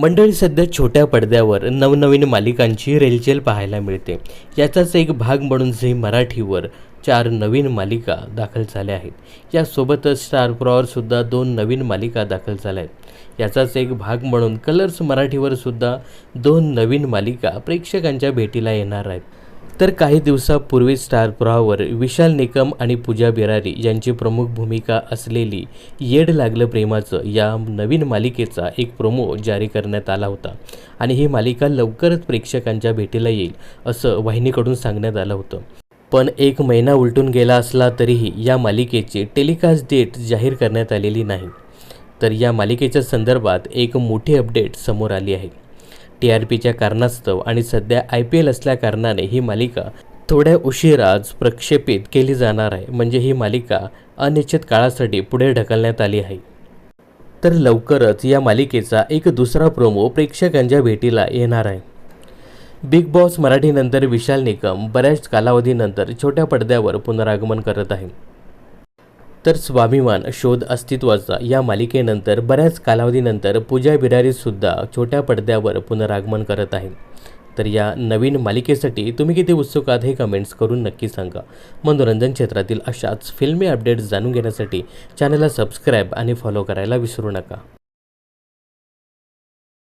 मंडळी सध्या छोट्या पडद्यावर नवनवीन मालिकांची रेलचेल पाहायला मिळते. याचाच एक भाग म्हणून झी मराठीवर चार नवीन मालिका दाखल झाल्या आहेत. यासोबतच स्टार प्रॉवरसुद्धा दोन नवीन मालिका दाखल झाल्या आहेत. याचाच एक भाग म्हणून कलर्स मराठीवर सुद्धा दोन नवीन मालिका प्रेक्षकांच्या भेटीला येणार आहेत. तर काही दिवसापूर्वी स्टार प्रवाहावर विशाल निकम आणि पूजा बिरारी यांची प्रमुख भूमिका असलेली येड लागलं प्रेमाचं या नवीन मालिकेचा एक प्रोमो जारी करण्यात आला होता. आणि ही मालिका लवकरच प्रेक्षकांच्या भेटीला येईल असं वाहिनीकडून सांगण्यात आलं होतं. पण एक महिना उलटून गेला असला तरीही या मालिकेची टेलिकास्ट डेट जाहीर करण्यात आलेली नाही. तर या मालिकेच्या संदर्भात एक मोठी अपडेट समोर आली आहे. टी आर पीच्या कारणास्तव आणि सध्या आय पी एल असल्याकारणाने ही मालिका थोड्या उशिराच प्रक्षेपित केली जाणार आहे. म्हणजे ही मालिका अनिश्चित काळासाठी पुढे ढकलण्यात आली आहे. तर लवकरच या मालिकेचा एक दुसरा प्रोमो प्रेक्षकांच्या भेटीला येणार आहे. बिग बॉस मराठीनंतर विशाल निकम बऱ्याच कालावधीनंतर छोट्या पडद्यावर पुनरागमन करत आहे. तर स्वाभिमान शोध अस्तित्वाचा या मालिकेनंतर बऱ्याच कालावधीनंतर पूजा बिरारीसुद्धा छोट्या पडद्यावर पुनरागमन करत आहे तर या नवीन मालिकेसाठी तुम्ही किती उत्सुक आहात हे कमेंट्स करून नक्की सांगा. मनोरंजन क्षेत्रातील अशाच फिल्मी अपडेट्स जाणून घेण्यासाठी चॅनलला सबस्क्राईब आणि फॉलो करायला विसरू नका.